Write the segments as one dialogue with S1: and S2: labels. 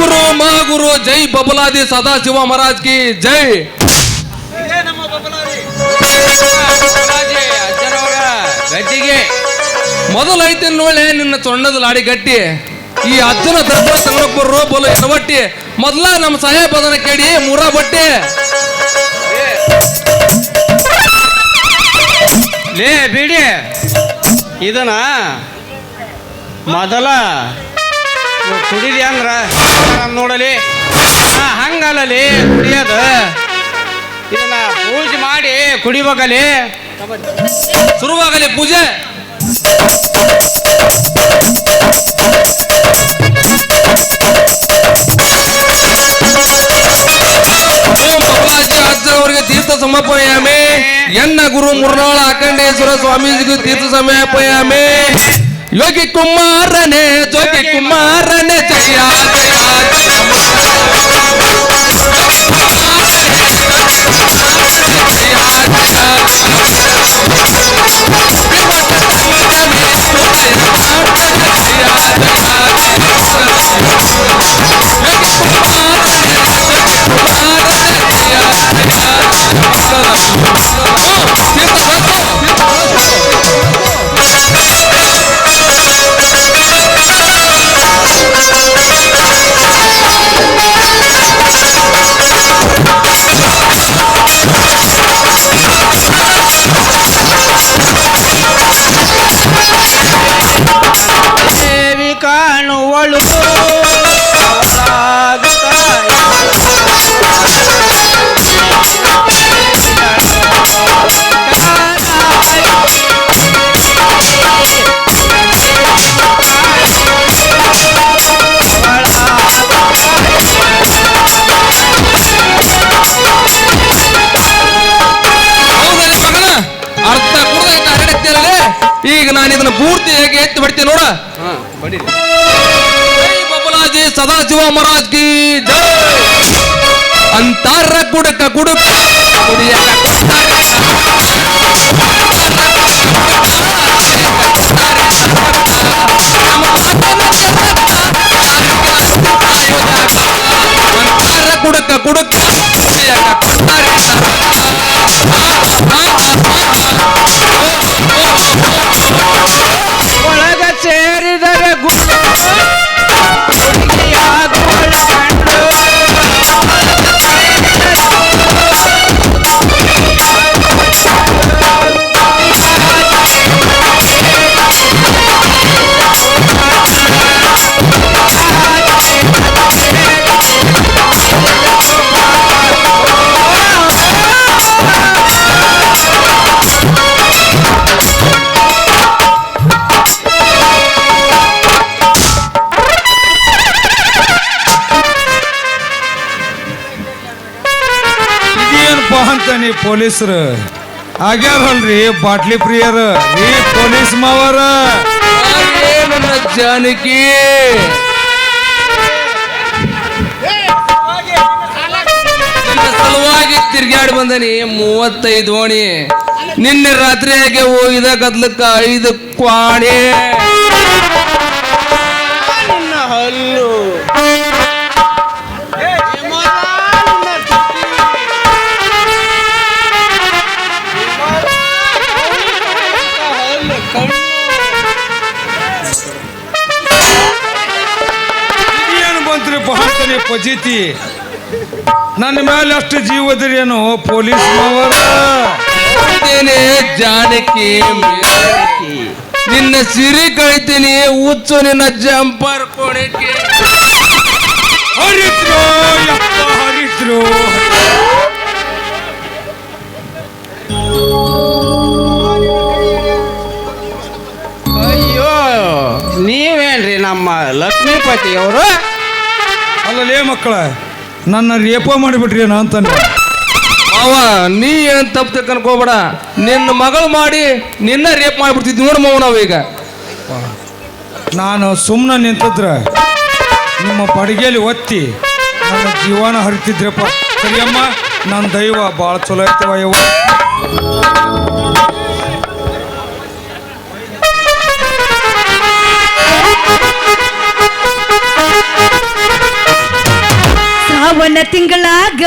S1: ಗುರು ಮಹಾಗುರು ಜೈ ಬಬಲಾದಿ ಸದಾಶಿವ ಮಹಾರಾಜ್ ಕಿ ಜೈ.
S2: ಗಟ್ಟಿಗೆ
S1: ಮೊದಲ ಐತಿ ನೋಳೆ ನಿನ್ನ ಸೊಣ್ಣದ ಲಾಡಿ ಗಟ್ಟಿ. ಈ ಅಜ್ಜನ ದರ್ಬಾರ್ ಸಂಗ್ರಹ ಬರ್ರೋ ಬೋಲು ಎಡವಟ್ಟಿ. ಮೊದಲ ನಮ್ಮ ಸಾಹೇಬದನ ಕೇಳಿ ಮೂರ ಬಟ್ಟೆ.
S2: ಲೇ ಬಿಡಿ. ಇದನ್ನ ಮೊದಲ ಕುಡಿದಿ ಅಂದ್ರ ನಾನ್ ನೋಡಲಿ ಹಾ ಹಂಗಲ್ಲಲಿ ಕುಡಿಯೋದು ಇದನ್ನ ಪೂಜೆ ಮಾಡಿ ಕುಡಿಬೇಕಲ್ಲಿ
S1: ಶುರುವಾಗಲಿ ಪೂಜೆ ಓಂ ಬಬಲಾಜಿ ಅಜ್ಜನವರಿಗೆ ತೀರ್ಥ ಸಮರ್ಪಯಾಮಿ ಎನ್ನ ಗುರು ಮುರ್ನಾಳ ಅಖಂಡೇಶ್ವರ ಸ್ವಾಮೀಜಿಗೂ ತೀರ್ಥ ಸಮರ್ಪಯಾಮಿ యోగి కుమారనే జోగి కుమారనే జయ ಈಗ ನಾನು ಇದನ್ನ ಪೂರ್ತಿ ಹೇಗೆ ಎತ್ತಿ ಬಿಡ್ತೀನಿ ನೋಡ. ಜೈ ಬಬಲಾಜಿ ಸದಾಶಿವ ಮಹಾರಾಜ್ ಕಿ ಜೈ. ಅಂತಾರ ಕುಡಕ ಕುಡುಕ. ಕುಡಿಯಕ ಕೊಟ್ಟಾರೆ. ಅಂತಾರ ಕುಡಕ ಕುಡುಕ. ಕುಡಿಯಕ
S3: ನೀ ಪೊಲೀಸರು? ಆಗ್ಯಾರಲ್ರಿ ಬಾಟ್ಲಿ ಪ್ರಿಯರ? ಈ ಪೊಲೀಸ್ ಮಾವರ?
S1: ಜಾನಕಿ. ಸಲುವಾಗಿ ತಿರ್ಗಾಡಿ ಬಂದನಿ ಮೂವತ್ತೈದು ಓಣಿ. ನಿನ್ನೆ ರಾತ್ರಿ ಹಾಗೆ ಹೋಗಿದ ಗದ್ಲಕ್ಕ ಐದು ಕ್ವಾಣಿ.
S3: ಅಂತ ನನ್ನ ಮೇಲೆ ಅಷ್ಟು ಜೀವದ್ರಿ ಏನು ಪೊಲೀಸ್ ಮಾವರ?
S1: ಜಾನಕಿ ಮೇಲಕ್ಕಿ. ನಿನ್ನ ಸಿರಿ ಕಳಿತೀನಿ ಹುಚ್ಚು ನಿನ್ನ ಜಂಪರ್ ಕೊಡಕ್ಕೆ.
S3: ಹರಿದ್ರು ಯಪ್ಪ ಹರಿದ್ರು.
S2: ಅಯ್ಯೋ ನೀವೇನ್ರಿ ನಮ್ಮ ಲಕ್ಷ್ಮೀಪತಿ ಅವರು
S3: ಅಲ್ಲಲೇ ಮಕ್ಕಳ ನನ್ನ ರೇಪ ಮಾಡಿಬಿಟ್ರಿ ನಾ ಅಂತ
S1: ಅವ ನೀ ಏನ್ ತಪ್ಪು ಕನ್ಕೋಬೇಡ ನಿನ್ನ ಮಗಳು ಮಾಡಿ ನಿನ್ನ ರೇಪ್ ಮಾಡಿಬಿಡ್ತಿದ್ ನೋಡು ಮಾವ ನಾವೀಗ
S3: ನಾನು ಸುಮ್ಮನೆ ನಿಂತಿದ್ರೆ ನಿಮ್ಮ ಬಡಿಗೆಯಲ್ಲಿ ಒತ್ತಿ ನನ್ನ ಜೀವನ ಹರಿತಿದ್ರಪ್ಪ. ಸರಿಯಮ್ಮ ನನ್ನ ದೈವ ಭಾಳ ಚಲೋ ಐತವ ಯವ್ವ
S4: ಶ್ರಾವಣ ತಿಂಗಳಾಗ.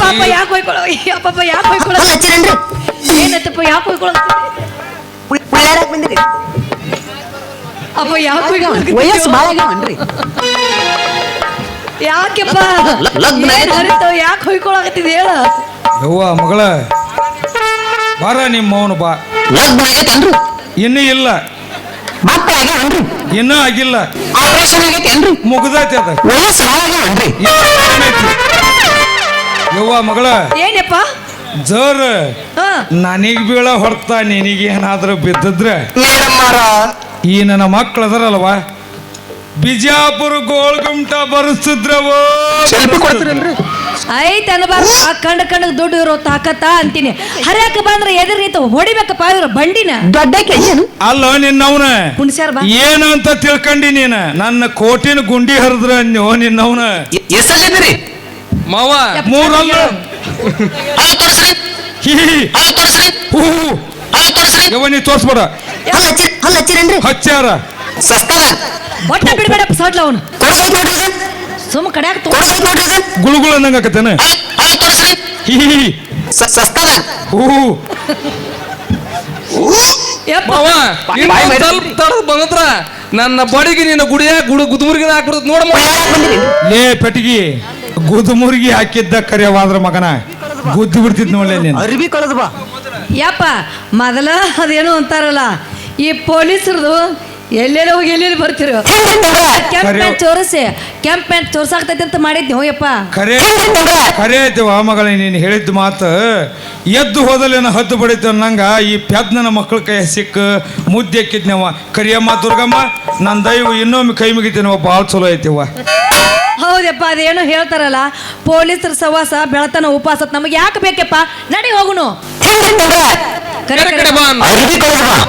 S4: ಪಾಪ ಯಾಕೆ ಹೋಯ್ಕೊಳ್ಳೋ ಯಾಕೋ ಯಾಕೆ ಹೋಯ್ಕೊಳ್ಳೋ ಏನತ್ತಪ್ಪ ಯಾಕೆ ಹೋಯ್ಕೊಳ್ಳೋ
S5: ಉಳ್ಳಾಡಕ್ ಬಂದಿರಿ
S4: ಅಪ್ಪ ಯಾಕೆ
S5: ವಯಸ್ಸು ಬಾಳ ಆಗ್ಯಾವನ್ರಿ.
S4: ಯಾಕೆಪ್ಪ?
S5: ಲಗ್ನ
S4: ಯಾಕೆ ಹೊಯ್ಕೊಳಕತ್ತಿದ್ ಹೇಳ?
S3: ಯವ್ವ ಮಗಳ ಬಾರ ನಿಮ್ಮ ಮೌನ ಬಾ.
S5: ಲಗ್ನ ಆಗೈತೇನ್ರಿ?
S3: ಇನ್ನೂ ಇಲ್ಲ.
S5: ಮಕ್ಕಳು ಆಗ್ಯಾವನ್ರಿ?
S3: ಇನ್ನೂ ಆಗಿಲ್ಲ.
S5: ಆಪರೇಷನ್ ಆಗೈತೇನ್ರಿ?
S3: ಮುಗ್ದೈತಿ ಅದ.
S5: ವಯಸ್ಸು ಆಗ್ಯಾವನ್ರಿ?
S3: ಯವ್ವ ಮಗಳ.
S4: ಏನಪ್ಪ
S3: ಜರ್
S4: ಹಾ.
S3: ನನಗ್ ಬೀಳ ಹೊರತಾ ನಿನಗೆ ಏನಾದ್ರೂ ಬಿದ್ದಿದ್ರೆ ಈ ನನ್ನ ಮಕ್ಳು ಅದರಲ್ವಾ? ಬಿಜಾಪುರ
S5: ಗೋಳ್ಗುಂಟ ಕೊಡ್ತೀರಲ್ರಿ
S4: ಐತ್ ಅನ್ಬಾರ್ದು. ಆ ಕಂಡ ಕಂಡ ದುಡ್ಡು ಇರೋ ತಾಕತ್ತ ಅಂತೀನಿ. ಹರಿಯಕ ಬಂದ್ರೆ ಎದುರು ನಿಂತ ಹೊಡಿಬೇಕಪ್ಪ ಇವ್ರ ಬಂಡಿನ?
S5: ದೊಡ್ಡ ಏನು?
S3: ಅಲ್ಲ ನಿನ್ನವನ?
S4: ಹುಣ್ಸ್ಯಾರ ಬಾ.
S3: ಏನು ಅಂತ ತಿಳ್ಕೊಂಡಿ ನೀನ? ನನ್ನ ಕೋಟಿನ ಗುಂಡಿ ಹರಿದ್ರ ಅನ್ನೋ ನಿನ್ನವನ?
S5: ಎಷ್ಟಲ್ಲಿದ್ದೀರಿ
S1: ಮಾವ
S3: ಮೂರಲ್ಲ?
S5: ಅಲ್ಲ ತೋರಿಸ್ರಿ. ಅಲ್ಲ ತೋರಿಸ್ರಿ
S3: ಹೂ
S5: ಅಲ್ಲ ತೋರಿಸ್ರಿ
S3: ಯವ್ವ ನೀ ತೋರ್ಸ್ಬೇಡ.
S5: ಹಲ್ಲ ಹಚ್ಚಿರ ಹಲ್ಲ ಹಚ್ಚಿರನ್ರಿ
S3: ಹಚ್ಚಾರ.
S5: ಸಸ್ತದ
S4: ಒಟ್ಟ ಬಿಡಬೇಡಪ್ಪ ಸಡ್ಲ ಅವನು.
S5: ಕೊಡ್ಸೈತ್ ನೋಡ್ರಿ ಇದು.
S4: ಸುಮ್ಮ ಕಡ್ಯಾಕ ತೋ
S5: ಕೊಡ್ಸೈತ್ ನೋಡ್ರಿ.
S3: ಗುಳುಗುಳು ಅನ್ನಂಗ ಆಕತ್ತೇನ?
S5: ಅಲ್ಲ ಅಲ್ಲ ತೋರಿಸ್ರಿ
S3: ಹಿ
S4: ಯಪ್ಪ.
S1: ಮಾವ
S5: ಬಾಯ್
S1: ಇನ್ನೊಂದ್
S5: ಬಾಯ್
S1: ಸ್ವಲ್ಪ ತಡದ್ ಬಂದ್ರ ನನ್ನ ಬಡಿಗೆ ನಿನ್ನ ಗುಡಿಯ ಗುಡು ಗುದ್ಮುರ್ಗಿನ ಹಾಕ್ಬಿಡ್ತ
S5: ನೋಡಮ್ಮ.
S3: ಲೇ ಪೆಟ್ಟಿಗಿ. ಗುದ್ಮುರ್ಗಿ ಹಾಕಿದ್ದ ಕರೆಯವಾದ್ರ ಮಗನ. ಗುದ್ದು ಬಿಡ್ತಿದ್ ನೋಡ್ಲೆ ನೀನು.
S5: ಅರ್ಬಿ ಕಳೆದ ಬಾ.
S4: ಯಪ್ಪ ಮೊದಲ ಅದೇನು ಅಂತಾರಲ್ಲ ಈ ಪೊಲೀಸರದು ಎಲ್ಲೆಲ್ಲ ಹೋಗಿ ಎಲ್ಲೆಲ್ಲಿ ಬರ್ತಿರೋ? ಕೆಂಪ್
S3: ಕರೆ-
S4: ಪ್ಯಾಂಟ್ ತೋರಿಸಿ ಕೆಂಪ್ ಪ್ಯಾಂಟ್ ತೋರ್ಸಾಕ್ತೈತಿ ಅಂತ ಮಾಡಿದ್ನಿ ಹೋಯಪ್ಪ
S3: ಕರೆ ಕರೆ ಐತಿವ ಮಗಳ ನೀನು ಹೇಳಿದ ಮಾತು. ಎದ್ದು ಹೋದಲೇನ ಹದ್ದು ಬಡಿತು ಅನ್ನಂಗ ಈ ಪ್ಯಾದ್ನ ಮಕ್ಕಳ ಕೈ ಸಿಕ್ಕ ಮುದ್ದೆ ಹಾಕಿದ್ನವ. ಕರಿಯಮ್ಮ ದುರ್ಗಮ್ಮ ನನ್ನ ದೈವ ಇನ್ನೊಮ್ಮೆ ಕೈ ಮುಗಿತೀನವ ಭಾಳ ಚಲೋ ಐತಿವ
S4: ಹೌದಪ್ಪ ಅದೇನೋ ಹೇಳ್ತಾರಲ್ಲ ಪೊಲೀಸರ ಸವಾಸ ಬೆಳತನ ಉಪವಾಸ ನಮಗೆ ಯಾಕೆ ಬೇಕಪ್ಪ? ನಡಿ ಹೋಗುನು. ಕರೆ ಕರೆ.
S1: ಬಾ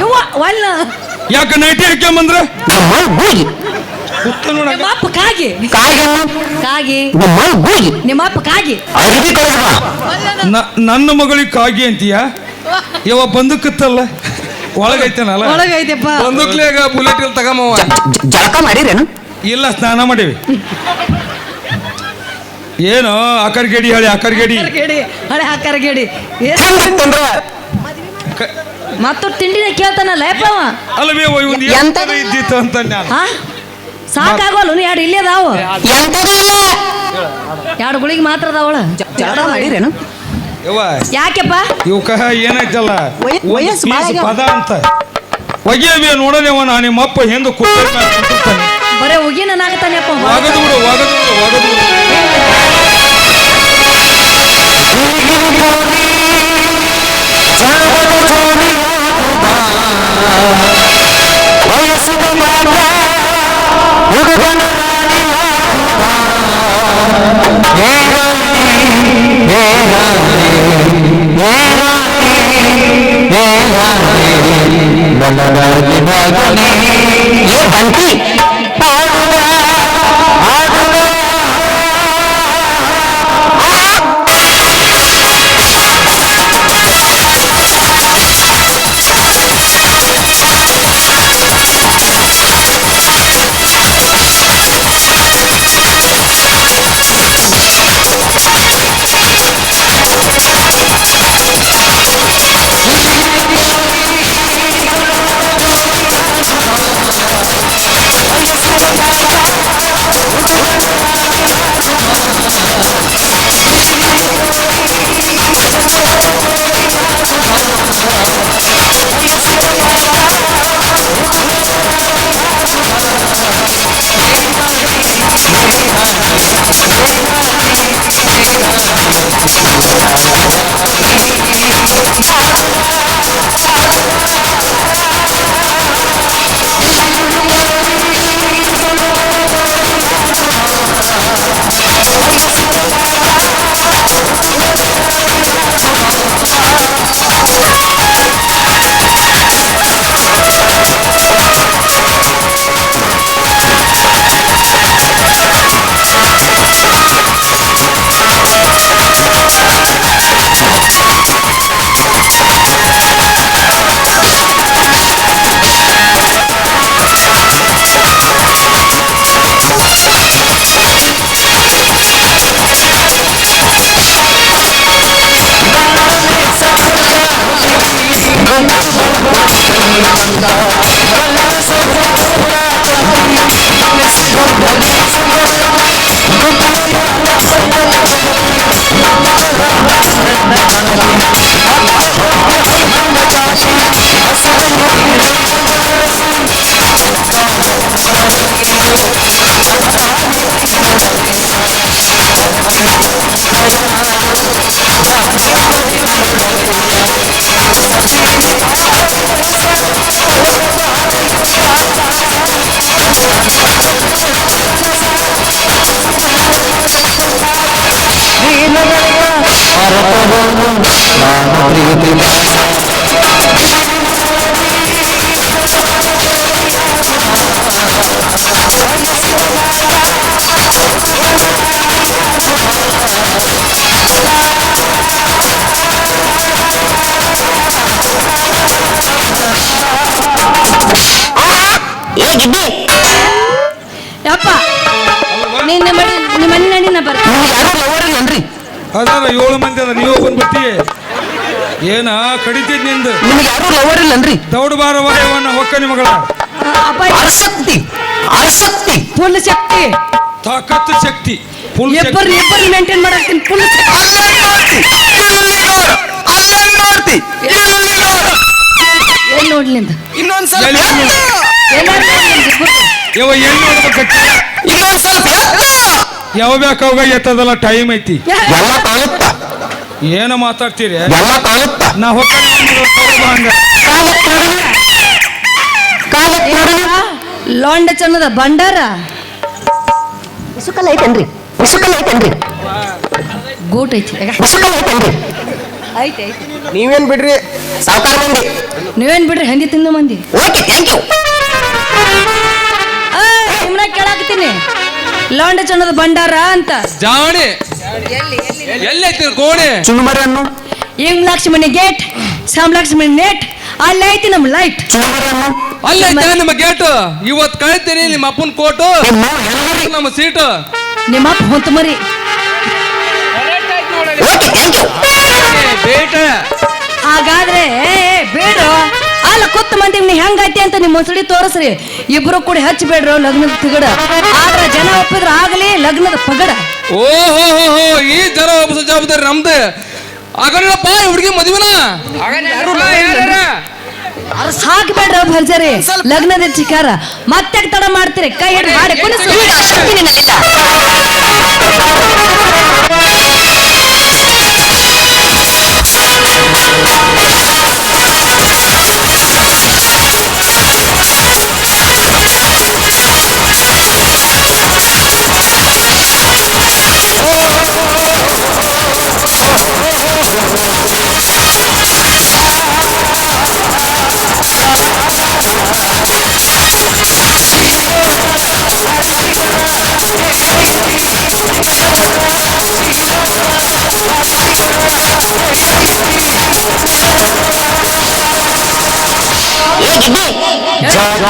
S4: ಯವ್ವ ಒಲ್ಲ
S3: ಯಾಕೆ ನೈಟಿ ಹಾಕ್ಯಂಬಂದ್ರ
S5: ನಿಮ್ಮ
S4: ಅಪ್ಪ ಕಾಗಿ.
S5: ಕಾಗಿ ನಿಮ್ಮ
S4: ಅಪ್ಪ ಕಾಗಿ.
S3: ನ- ನನ್ನ ಮಗಳಿಗೆ ಕಾಗಿ ಅಂತೀಯ? ಯಾವ ಬಂದಕ್ಕತ್ತಲ್ಲ ಒಳಗೈತೇನಲ್ಲ?
S4: ಒಳಗೈತೆ
S1: ಬಂದೂಕ್ಲೇಗ ಬುಲೆಟ್ ಇಲ್ಲಿ ತಗಮವ
S5: ಜಳಕ ಮಾಡಿರೇನು?
S3: ಇಲ್ಲ ಸ್ನಾನ ಮಾಡೀವಿ. ಏನು ಅಕರ್ಗೇಡಿ ಹೇಳಿ ಅಕರ್ಗೇಡಿ.
S4: ಗೇಡಿ ಹಳೆ ಹಾಕಾರ ಗೇಡಿ
S5: ಹೆಂಗಿತ್ತಂದ್ರ
S3: ಕ-
S4: ಮತ್ತು ತಿಂಡಿನ ಕೇಳ್ತಾನಲ್ಲ ಯಪ್ಪವ ಅವ?
S3: ಅಲ್ವೇ ಒಂದು
S5: ಎಂತ
S3: ಇದ್ದಿತ್ತು ಅಂತ ನಾನು.
S4: ಹಾ ಸಾಕಾಗೋಲ್ಲ ನೀ ಎರಡು ಇಲ್ಲೇ ಅದಾವ ಎರಡು ಗುಳಿಗೆ ಮಾತ್ರ ಅದಾವಳ
S5: ಜಳಕ ಮಾಡಿರೇನು
S3: ಯವ್ವ
S4: ಯಾಕೆಪ್ಪ?
S3: ಇವಕ್ಕ
S5: ವಯ-
S3: ಒಂದ್
S5: ವಯಸ್ಸು
S3: piece
S5: ಭಾಳ
S3: ಪದ ಅಂತ. ಒಗೆಯವೆ ನೋಡಲೇವ ನಾ ನಿಮ್ಮ ಅಪ್ಪ ಹೆಂಗ ಕೂತಾನೆ
S4: ಬರೇ ಉಗಿನ ನಾಗತಾನೆಪ್ಪ
S3: ಒಗದು ಬಿಡು ಒಗದು ಬಿಡು ಒಗದು ಬಿಡು.
S5: ಮರೆತರು ನಾನು ಪ್ರೀತಿ ಏ ಗಿಡ್ಡಿ
S4: ಯಪ್ಪ ನಿನ್ನ ಮನೆ ನಿಮ್ಮ ಮನೆ ನಡಿನ ಬರ
S5: ನೀವು ಯಾರು ಲವರ್ ಇಲ್ಲನ್ರಿ
S3: ಅದಾರ ಏಳು ಮಂದಿ ಅದ ನೀವು ಬಂದ್ಬಿಟ್ಟಿ. ಏನ ಕಡಿತಿದ್ ನಿಂದು?
S5: ನಿಮಗೆ ಯಾರು ಲವರ್ ಇಲ್ಲನ್ರಿ?
S3: ದೌಡ್ ಬಾರ ವಾಯವನ್ನ ಹೊಕ್ಕ ನಿಮಗಳ
S4: ಅಪ್ಪ
S5: ಆಸಕ್ತಿ ಆಸಕ್ತಿ
S4: ಫುಲ್ ಶಕ್ತಿ.
S3: ತಾಕತ್ತು ಶಕ್ತಿ. ಫುಲ್
S4: ಇಬ್ಬರು ಇಬ್ಬರು ಮೇಂಟೈನ್ ಮಾಡಕ್ತೀನಿ ಫುಲ್ ಏನ್ ನೋಡ್ಲಿಂದ
S5: ಇನ್ನೊಂದ್ಸಲ
S4: ಏನ್ ನೋಡ್ಲಿಂದ.
S3: ಯಾವ ಎಲ್ಲಿ ನೋಡ್ಬೇಕು?
S5: ಇನ್ನೊಂದ್ ಸ್ವಲ್ಪ.
S3: ಯಾವ ಬೇಕಾವಾಗ ಎತ್ತದಲ್ಲ? ಟೈಮ್ ಐತಿ.
S5: ಎಲ್ಲ ಕಾಣುತ್ತ.
S3: ಏನ ಮಾತಾಡ್ತೀರಿ?
S5: ಎಲ್ಲ ಕಾಣುತ್ತ.
S3: ನಾ ಹೊಕ್ಕ ಹಂಗ.
S4: ಲೊಂಡ ಚನ್ನದ ಭಂಡಾರ?
S5: ಬಿಸುಕಲ್ ಐತೇನ್ರಿ? ಬಿಸುಕಲ್ ಐತೇನ್ರಿ?
S4: ಗೂಟ್ ಐತಿ.
S5: ಬಿಸುಕಲ್ ಐತೇನ್ರಿ?
S4: ಐತಿ ಐತಿ.
S2: ನೀವೇನ್ ಬಿಡ್ರಿ?
S5: ಸಾವುಕಾರ ಮಂದಿ.
S4: ನೀವೇನ್ ಬಿಡ್ರಿ? ಹಂದಿ ತಿಂದು ಮಂದಿ?
S5: ಓಕೆ ಥ್ಯಾಂಕ್ ಯು
S4: ನಿಮ್ನ ಕೇಳಾಕತ್ತೀನಿ. ಲೊಂಡ ಚನ್ನದ ಭಂಡಾರ ಅಂತ.
S1: ಜಾವಣಿ. ಎಲ್ಲಿ ಐತಿ ಕೋಣೆ
S5: ಚುನುಮರಿ ಅನ್ನು
S4: ಇಂಗ್ ಲಕ್ಷ್ಮಣಿ ಗೇಟ್ ಸಾಮ್ ಲಕ್ಷ್ಮಣಿ ನೇಟ್ ಅಲ್ಲಿ ಐತಿ ನಮ್ಮ ಲೈಟ್.
S5: ಚುನುಮರಿ ಅನ್ನು
S1: ಐತೆ ನಿಮ್ಮ ಗೇಟ್. ಇವತ್ ಕಳಿತೀನಿ ನಿಮ್ಮ ಅಪ್ಪನ ಕೋಟು.
S5: ನಿಮ್ಮ
S1: ನಮ್ಮ ಸೀಟು.
S4: ನಿಮ್ಮ ಅಪ್ಪ ಹೊಂತ ಮರಿ.
S1: ಬೇಟ.
S4: ಹಾಗಾದ್ರೆ ಬೇಡ. ಅಲ್ಲ ಕೊತ್ತ ಮಂದಿ ನೀ ಹೆಂಗೈತಿ ಅಂತ ನಿಮ್ಮ ಮುಸುಡಿ ತೋರಿಸ್ರಿ. ಇಬ್ರು ಕೂಡಿ ಹಚ್ಚಬೇಡ್ರು ಲಗ್ನದ ತಿಗಡ. ಆದ್ರ ಜನ ಆಗಲಿ ಲಗ್ನದ ಪಗಡ
S1: ಓಹೋ ಹೋ ಹೋ ಈ ಜನ ವಾಪಸ್ ಜವಾಬ್ದಾರಿ ನಮ್ದು ಆಗಲ್ಲಪ್ಪ ಹುಡುಗಿ ಮದುವೆನ
S4: ಅವ್ರು ಸಾಕ್ಬೇಡ್ರ ಭರ್ಜರಿ ಲಗ್ನದ ಚಿಕಾರ ಮತ್ತೆ ತಡ ಮಾಡ್ತೀರಿ ಕೈ ಹಿಡಿದು ಹಾಡಿ ಕುಣಿಸು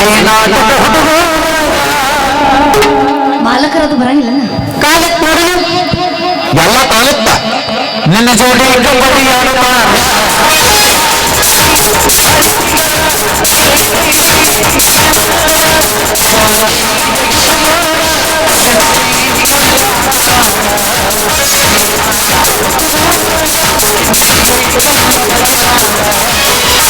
S5: ಏನಾಟದ ಹುಡುಗ
S4: ಮಾಲಕರದು ಬರಂಗಿಲ್ಲ
S5: ಕಾಲಕ್ಕೆ ನೋಡಿದ ಎಲ್ಲ ಕಾಲುತ್ತ ನಿನ್ನ ಜೋಡಿ ಕಬಡ್ಡಿಯಾಡುತ್ತ
S1: ಆ